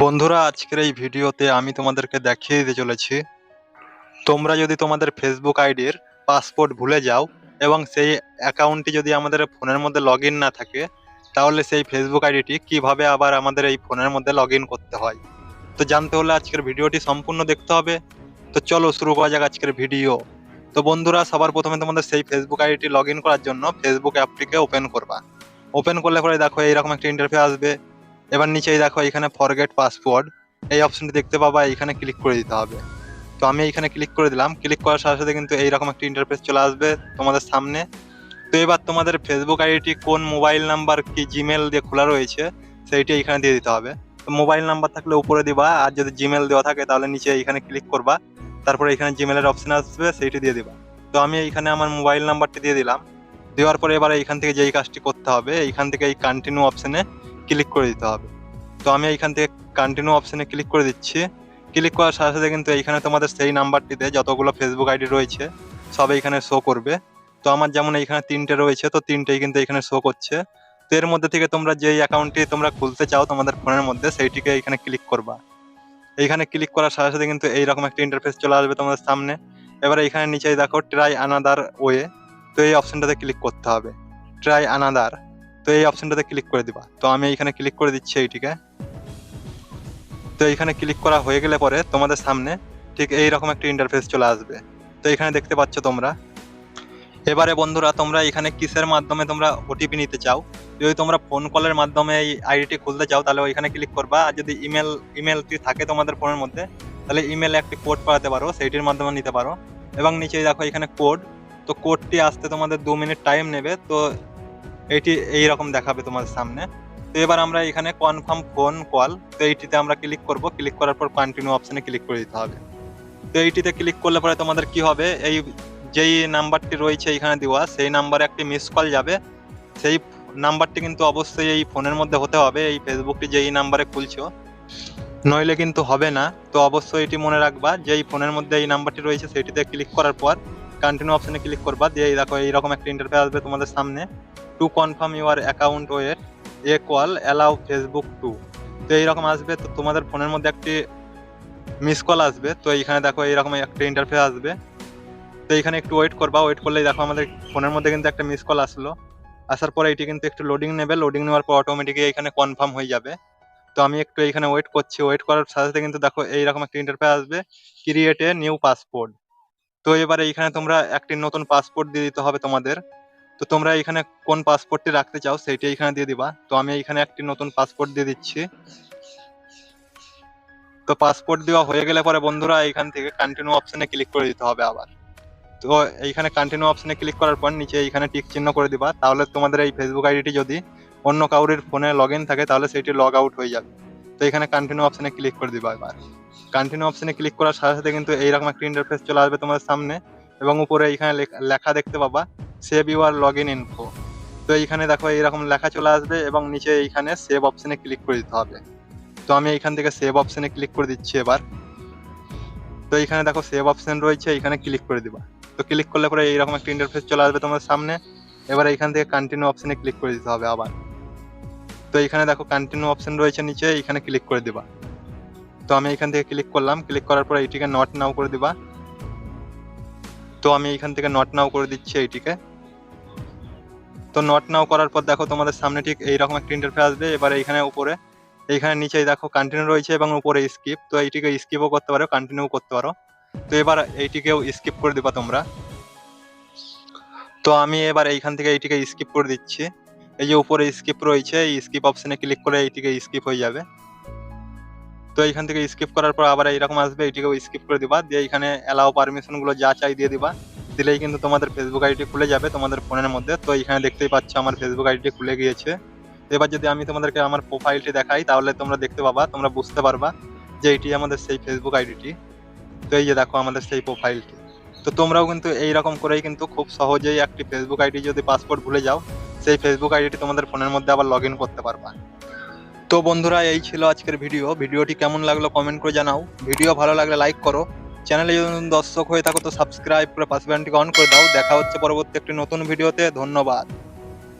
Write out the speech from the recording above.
বন্ধুরা, আজকের এই ভিডিওতে আমি তোমাদেরকে দেখিয়ে দিতে চলেছি, তোমরা যদি তোমাদের ফেসবুক আইডির পাসপোর্ট ভুলে যাও এবং সেই অ্যাকাউন্টটি যদি আমাদের ফোনের মধ্যে লগ না থাকে, তাহলে সেই ফেসবুক আইডিটি কীভাবে আবার আমাদের এই ফোনের মধ্যে লগ করতে হয়? তো জানতে হলে আজকের ভিডিওটি সম্পূর্ণ দেখতে হবে। তো চলো শুরু করা যাক আজকের ভিডিও। তো বন্ধুরা, সবার প্রথমে তোমাদের সেই ফেসবুক আইডিটি লগ করার জন্য ফেসবুক অ্যাপটিকে ওপেন করবা। ওপেন করলে পরে দেখো, এইরকম একটা ইন্টারফেস আসবে। এবার নিচেই দেখো এখানে ফরগেট পাসওয়ার্ড এই অপশনটি দেখতে পাবা এখানে ক্লিক করে দিতে হবে। তো আমি এখানে ক্লিক করে দিলাম ক্লিক করার সাথে সাথে কিন্তু এইরকম একটি ইন্টারফেস চলে আসবে তোমাদের সামনে। তো এবার তোমাদের ফেসবুক আইডিটি কোন মোবাইল নাম্বার কি জিমেল দিয়ে খোলা রয়েছে, সেইটি এখানে দিয়ে দিতে হবে। তো মোবাইল নাম্বার থাকলে উপরে দিবা, আর যদি জিমেল দেওয়া থাকে তাহলে নিচে এখানে ক্লিক করবা। তারপরে এখানে জিমেলের অপশন আসবে, সেইটি দিয়ে দিবা। তো আমি এইখানে আমার মোবাইল নাম্বারটি দিয়ে দিলাম। দেওয়ার পরে এবার এইখান থেকে যেই কাজটি করতে হবে, এইখান থেকে এই কন্টিনিউ অপশনে ক্লিক করে দিতে হবে। তো আমি এইখান থেকে কন্টিনিউ অপশনে ক্লিক করে দিচ্ছি। ক্লিক করার সাথে সাথে কিন্তু এইখানে তোমাদের সেই নাম্বারটিতে যতগুলো ফেসবুক আইডি রয়েছে, সব এইখানে শো করবে। তো আমার যেমন এইখানে তিনটে রয়েছে, তো তিনটেই কিন্তু এখানে শো করছে। তো এর মধ্যে থেকে তোমরা যেই অ্যাকাউন্টটি তোমরা খুলতে চাও তোমাদের ফোনের মধ্যে, সেইটিকে এইখানে ক্লিক করবা। এইখানে ক্লিক করার সাথে সাথে কিন্তু এইরকম একটা ইন্টারফেস চলে আসবে তোমাদের সামনে। এবার এখানে নিচেই দেখো ট্রাই আনাদার ওয়ে তো এই অপশনটাতে ক্লিক করতে হবে। ট্রাই আনাদার তো এই অপশনটাতে ক্লিক করে দিবা। তো আমি এইখানে ক্লিক করে দিচ্ছি এইটিকে। তো এইখানে ক্লিক করা হয়ে গেলে পরে তোমাদের সামনে ঠিক এই রকম একটা ইন্টারফেস চলে আসবে। তো এখানে দেখতে পাচ্ছ তোমরা। এবারে বন্ধুরা, তোমরা এখানে কিসের মাধ্যমে তোমরা ওটিপি নিতে চাও? যদি তোমরা ফোন কলের মাধ্যমে এই আইডিটি খুলতে চাও, তাহলে ওইখানে ক্লিক করবা। আর যদি ইমেল ইমেলটি থাকে তোমাদের ফোনের মধ্যে, তাহলে ইমেলে একটি কোড পাঠাতে পারো, সেইটির মাধ্যমে নিতে পারো। এবং নিচে দেখো এখানে কোড তো কোডটি আসতে তোমাদের দু মিনিট টাইম নেবে। তো এটি এই রকম দেখাবে তোমাদের সামনে। তো এবার আমরা এখানে কনফার্ম ফোন কল তো এইটিতে আমরা ক্লিক করব। ক্লিক করার পর কন্টিনিউ অপশনে ক্লিক করে দিতে হবে। তো এইটিতে ক্লিক করলে পরে তোমাদের কি হবে? এই যেই নাম্বারটি রয়েছে এখানে দেওয়া, সেই নাম্বারে একটি মিস কল যাবে। সেই নাম্বারটি কিন্তু অবশ্যই এই ফোনের মধ্যে হতে হবে। এই ফেসবুকটি যেই নাম্বারে খুলছো, নইলে কিন্তু হবে না। তো অবশ্যই এটি মনে রাখবা যে এই ফোনের মধ্যে এই নাম্বারটি রয়েছে সেটিতে ক্লিক করার পর কন্টিনিউ অপশনে ক্লিক করবা। দিয়ে দেখো, এইরকম একটা ইন্টারফেস আসবে তোমাদের সামনে। To confirm your account wait a call allow Facebook to তো এইরকম আসবে, তো তোমাদের ফোনের মধ্যে একটি মিস কল আসবে। তো এইখানে দেখো এইরকম একটা ইন্টারফেস আসবে। তো এইখানে একটু ওয়েট করবা ওয়েট করলেই দেখো আমাদের ফোনের মধ্যে কিন্তু একটা মিস কল আসলো। আসার পরে এটি কিন্তু একটু লোডিং নেবে লোডিং নেওয়ার পর অটোমেটিকলি এখানে কনফার্ম হয়ে যাবে। তো আমি একটু এইখানে ওয়েট করছি ওয়েট করার সাথে সাথে কিন্তু দেখো এইরকম একটা ইন্টারফেস আসবে ক্রিয়েট এ নিউ পাসপোর্ট তো এবারে এইখানে তোমরা একটি নতুন পাসপোর্ট দিয়ে দিতে হবে তোমাদের। তো তোমরা এখানে কোন পাসপোর্টটি রাখতে চাও সেইটি এখানে দিয়ে দিবা। তো আমি এখানে একটি নতুন পাসপোর্ট দিয়ে দিচ্ছি। তো পাসপোর্ট দেওয়া হয়ে গেলে পরে বন্ধুরা এখান থেকে কন্টিনিউ অপশনে ক্লিক করে দিতে হবে আবার। তো এইখানে কন্টিনিউ অপশনে ক্লিক করার পর নিচে এইখানে টিক চিহ্ন করে দিবা। তাহলে তোমাদের এই ফেসবুক আইডিটি যদি অন্য কাউরির ফোনে লগ থাকে তাহলে সেটি লগ আউট হয়ে যাবে। তো এখানে কন্টিনিউ অপশনে ক্লিক করে দিবা এবার। কন্টিনিউ অপশনে ক্লিক করার সাথে সাথে কিন্তু এইরকম একটা ইন্টারফেস চলে আসবে তোমাদের সামনে। এবং উপরে এইখানে লেখা- লেখা দেখতে পাবা save your log in info তো এইখানে দেখো এইরকম লেখা চলে আসবে এবং নিচে এইখানে সেভ অপশনে ক্লিক করে দিতে হবে। তো আমি এইখান থেকে সেভ অপশনে ক্লিক করে দিচ্ছি এবার। তো এইখানে দেখো সেভ অপশন রয়েছে, এইখানে ক্লিক করে দিবা। তো ক্লিক করলে পরে এইরকম একটা ইন্টারফেস চলে আসবে তোমার সামনে। এবার এইখান থেকে কন্টিনিউ অপশনে ক্লিক করে দিতে হবে আবার। তো এইখানে দেখো কন্টিনিউ অপশন রয়েছে নিচে, এইখানে ক্লিক করে দিবা। তো আমি এখান থেকে ক্লিক করলাম ক্লিক করার পরে এইটিকে নট নাও করে দিবা। তো আমি এখান থেকে নট নাও করে দিচ্ছি এইটিকে। তো নট নাও করার পর দেখো তোমাদের সামনে ঠিক এইরকম একটা ইন্টারফেস আসবে। এবার এইখানে উপরে এইখানে নিচে দেখো কন্টিনিউ রয়েছে এবং উপরে স্কিপ তো এইটিকে স্কিপও করতে পারো কন্টিনিউ করতে পারো। তো এবার এইটিকেও স্কিপ করে দিবা তোমরা। তো আমি এবার এইখান থেকে এইটিকে স্কিপ করে দিচ্ছি। এই যে উপরে স্কিপ রয়েছে, এই স্কিপ অপশনে ক্লিক করে এইটিকে স্কিপ হয়ে যাবে। তো এইখান থেকে স্কিপ করার পর আবার এইরকম আসবে, এইটিকেও স্কিপ করে দিবা। দিয়ে এখানে অ্যালাও পারমিশনগুলো যা চাই দিয়ে দিবা। দিলেই কিন্তু তোমাদের ফেসবুক আইডি খুলে যাবে তোমাদের ফোনের মধ্যে। তো এখানে দেখতেই পাচ্ছ আমার ফেসবুক আইডি খুলে গিয়েছে। এবার যদি আমি তোমাদেরকে আমার প্রোফাইলটি দেখাই, তাহলে তোমরা দেখতে পাবা, তোমরা বুঝতে পারবা যে এটি আমাদের সেই ফেসবুক আইডিটি তো এই যে দেখো আমাদের সেই প্রোফাইলটি তো তোমরাও কিন্তু এইরকম করেই কিন্তু খুব সহজেই একটি ফেসবুক আইডি যদি পাসপোর্ট ভুলে যাও, সেই ফেসবুক আইডিটি তোমাদের ফোনের মধ্যে আবার লগ করতে পারবা। তো বন্ধুরা, এই ছিল আজকের ভিডিও। ভিডিওটি কেমন লাগল কমেন্ট করে জানাও। ভিডিও ভালো লাগলে লাইক করো। চ্যানেলে যদি দর্শক হয়ে থাকো, তো সাবস্ক্রাইব করে পাশে অন করে দাও। দেখা হচ্ছে পরবর্তী একটি নতুন ভিডিওতে। ধন্যবাদ।